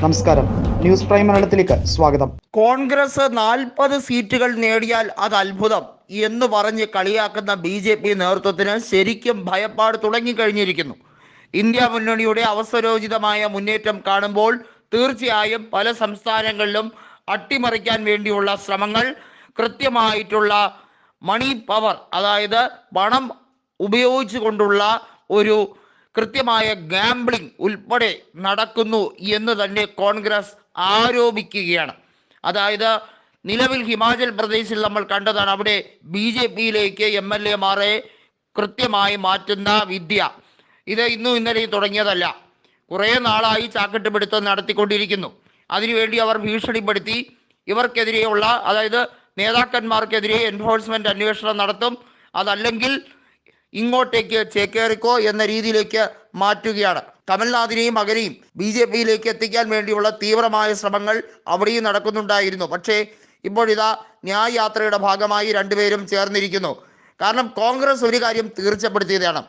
നമസ്കാരം. News prime മലയാളത്തിലേക്ക് സ്വാഗതം. കോൺഗ്രസ് നാൽപ്പത് സീറ്റുകൾ നേടിയാൽ അത് അത്ഭുതം എന്ന് പറഞ്ഞ് കളിയാക്കുന്ന ബി ജെ പി നേതൃത്വത്തിന് ശരിക്കും ഭയപ്പാട് തുടങ്ങിക്കഴിഞ്ഞിരിക്കുന്നു. ഇന്ത്യ മുന്നണിയുടെ അവസരോചിതമായ മുന്നേറ്റം കാണുമ്പോൾ തീർച്ചയായും പല സംസ്ഥാനങ്ങളിലും അട്ടിമറിക്കാൻ വേണ്ടിയുള്ള ശ്രമങ്ങൾ കൃത്യമായിട്ടുള്ള മണി പവർ അതായത് പണം ഉപയോഗിച്ചുകൊണ്ടുള്ള ഒരു കൃത്യമായ ഗാംബ്ലിംഗ് ഉൾപ്പെടെ നടക്കുന്നു എന്ന് തന്നെ കോൺഗ്രസ് ആരോപിക്കുകയാണ്. അതായത് നിലവിൽ ഹിമാചൽ പ്രദേശിൽ നമ്മൾ കണ്ടതാണ് അവിടെ ബി ജെ പിയിലേക്ക് എം എൽ എമാരെ കൃത്യമായി മാറ്റുന്ന വിദ്യ. ഇത് ഇന്നും ഇന്നലെയും തുടങ്ങിയതല്ല. കുറേ നാളായി ചാക്കിട്ട് പിടുത്തം നടത്തിക്കൊണ്ടിരിക്കുന്നു. അതിനുവേണ്ടി അവർ ഭീഷണിപ്പെടുത്തി. ഇവർക്കെതിരെയുള്ള അതായത് നേതാക്കന്മാർക്കെതിരെ എൻഫോഴ്സ്മെന്റ് അന്വേഷണം നടത്തും. അതല്ലെങ്കിൽ ഇങ്ങോട്ടേക്ക് ചേക്കേറിക്കോ എന്ന രീതിയിലേക്ക് മാറ്റുകയാണ്. കമൽനാഥിനെയും മകനെയും ബി ജെ പിയിലേക്ക് എത്തിക്കാൻ വേണ്ടിയുള്ള തീവ്രമായ ശ്രമങ്ങൾ അവിടെയും നടക്കുന്നുണ്ടായിരുന്നു. പക്ഷേ ഇപ്പോഴിതാ ന്യായ യാത്രയുടെ ഭാഗമായി രണ്ടുപേരും ചേർന്നിരിക്കുന്നു. കാരണം കോൺഗ്രസ് ഒരു കാര്യം തീർച്ചപ്പെടുത്തിയതാണ്.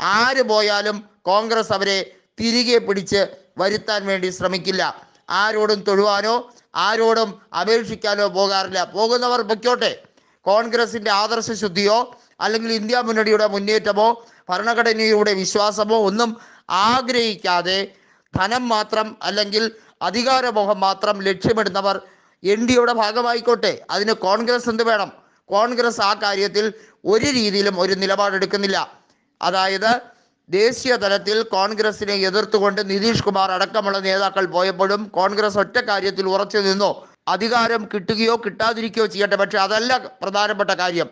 ആര് പോയാലും കോൺഗ്രസ് അവരെ തിരികെ പിടിച്ച് വരുത്താൻ വേണ്ടി ശ്രമിക്കില്ല. ആരോടും തൊഴുവാനോ ആരോടും അപേക്ഷിക്കാനോ പോകാറില്ല. പോകുന്നവർ പൊയ്ക്കോട്ടെ. കോൺഗ്രസിന്റെ ആദർശ ശുദ്ധിയോ അല്ലെങ്കിൽ ഇന്ത്യ മുന്നണിയുടെ മുന്നേറ്റമോ ഭരണഘടനയുടെ വിശ്വാസമോ ഒന്നും ആഗ്രഹിക്കാതെ ധനം മാത്രം അല്ലെങ്കിൽ അധികാരമോഹം മാത്രം ലക്ഷ്യമിടുന്നവർ എൻ ഡിയുടെ ഭാഗമായിക്കോട്ടെ. അതിന് കോൺഗ്രസ് എന്ത് വേണം? കോൺഗ്രസ് ആ കാര്യത്തിൽ ഒരു രീതിയിലും ഒരു നിലപാടെടുക്കുന്നില്ല. അതായത് ദേശീയ തലത്തിൽ കോൺഗ്രസിനെ എതിർത്തുകൊണ്ട് നിതീഷ് കുമാർ അടക്കമുള്ള നേതാക്കൾ പോയപ്പോഴും കോൺഗ്രസ് ഒറ്റ കാര്യത്തിൽ ഉറച്ചു നിന്നോ. അധികാരം കിട്ടുകയോ കിട്ടാതിരിക്കുകയോ ചെയ്യട്ടെ. പക്ഷെ അതല്ല പ്രധാനപ്പെട്ട കാര്യം.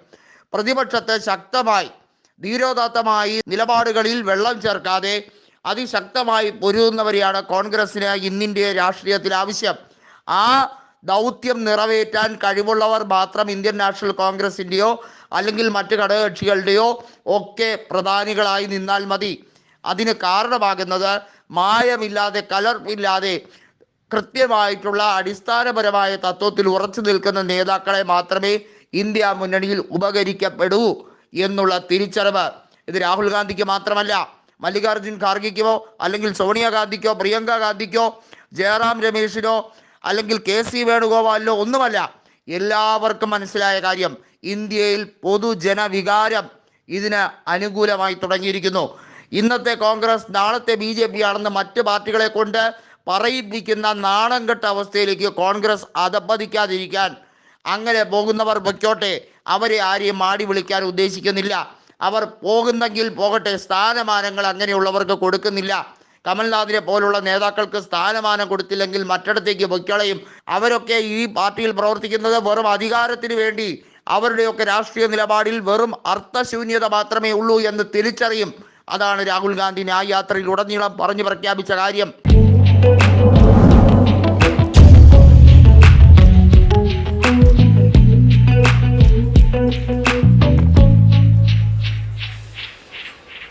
പ്രതിപക്ഷത്തെ ശക്തമായി ധീരോദാത്തമായി നിലപാടുകളിൽ വെള്ളം ചേർക്കാതെ അതിശക്തമായി പൊരുതുന്നവരെയാണ് കോൺഗ്രസിന് ഇന്നിന്റെ രാഷ്ട്രീയത്തിൽ ആവശ്യം. ആ ദൗത്യം നിറവേറ്റാൻ കഴിവുള്ളവർ മാത്രം ഇന്ത്യൻ നാഷണൽ കോൺഗ്രസിന്റെയോ അല്ലെങ്കിൽ മറ്റ് ഘടകകക്ഷികളുടെയോ ഒക്കെ പ്രധാനികളായി നിന്നാൽ മതി. അതിന് കാരണമാകുന്നത് മായമില്ലാതെ കലർപ്പില്ലാതെ കൃത്യമായിട്ടുള്ള അടിസ്ഥാനപരമായ തത്വത്തിൽ ഉറച്ചു നിൽക്കുന്ന നേതാക്കളെ മാത്രമേ ഇന്ത്യ മുന്നണിയിൽ ഉപകരിക്കപ്പെടൂ എന്നുള്ള തിരിച്ചറിവ് ഇത് രാഹുൽ ഗാന്ധിക്ക് മാത്രമല്ല മല്ലികാർജുൻ ഖാർഗെക്കോ അല്ലെങ്കിൽ സോണിയാഗാന്ധിക്കോ പ്രിയങ്ക ഗാന്ധിക്കോ ജയറാം രമേശിനോ അല്ലെങ്കിൽ കെ സി വേണുഗോപാലിനോ ഒന്നുമല്ല. എല്ലാവർക്കും മനസ്സിലായ കാര്യം ഇന്ത്യയിൽ പൊതുജനവികാരം ഇതിന് അനുകൂലമായി തുടങ്ങിയിരിക്കുന്നു. ഇന്നത്തെ കോൺഗ്രസ് നാളത്തെ ബി ജെ പി ആണെന്ന് മറ്റ് പാർട്ടികളെ കൊണ്ട് പറയിപ്പിക്കുന്ന നാണം കെട്ട അവസ്ഥയിലേക്ക് കോൺഗ്രസ് അധപ്പതിക്കാതിരിക്കാൻ അങ്ങനെ പോകുന്നവർ പൊയ്ക്കോട്ടെ. അവരെ ആരെയും മാടി വിളിക്കാൻ ഉദ്ദേശിക്കുന്നില്ല. അവർ പോകുന്നെങ്കിൽ പോകട്ടെ. സ്ഥാനമാനങ്ങൾ അങ്ങനെയുള്ളവർക്ക് കൊടുക്കുന്നില്ല. കമൽനാഥിനെ പോലുള്ള നേതാക്കൾക്ക് സ്ഥാനമാനം കൊടുത്തില്ലെങ്കിൽ മറ്റിടത്തേക്ക് പൊയ്ക്കളയും. അവരൊക്കെ ഈ പാർട്ടിയിൽ പ്രവർത്തിക്കുന്നത് വെറും അധികാരത്തിന് വേണ്ടി. അവരുടെയൊക്കെ രാഷ്ട്രീയ നിലപാടിൽ വെറും അർത്ഥശൂന്യത മാത്രമേ ഉള്ളൂ എന്ന് തിരിച്ചറിയും. അതാണ് രാഹുൽ ഗാന്ധി ന്യായ യാത്രയിൽ ഉടനീളം പറഞ്ഞു പ്രഖ്യാപിച്ച കാര്യം.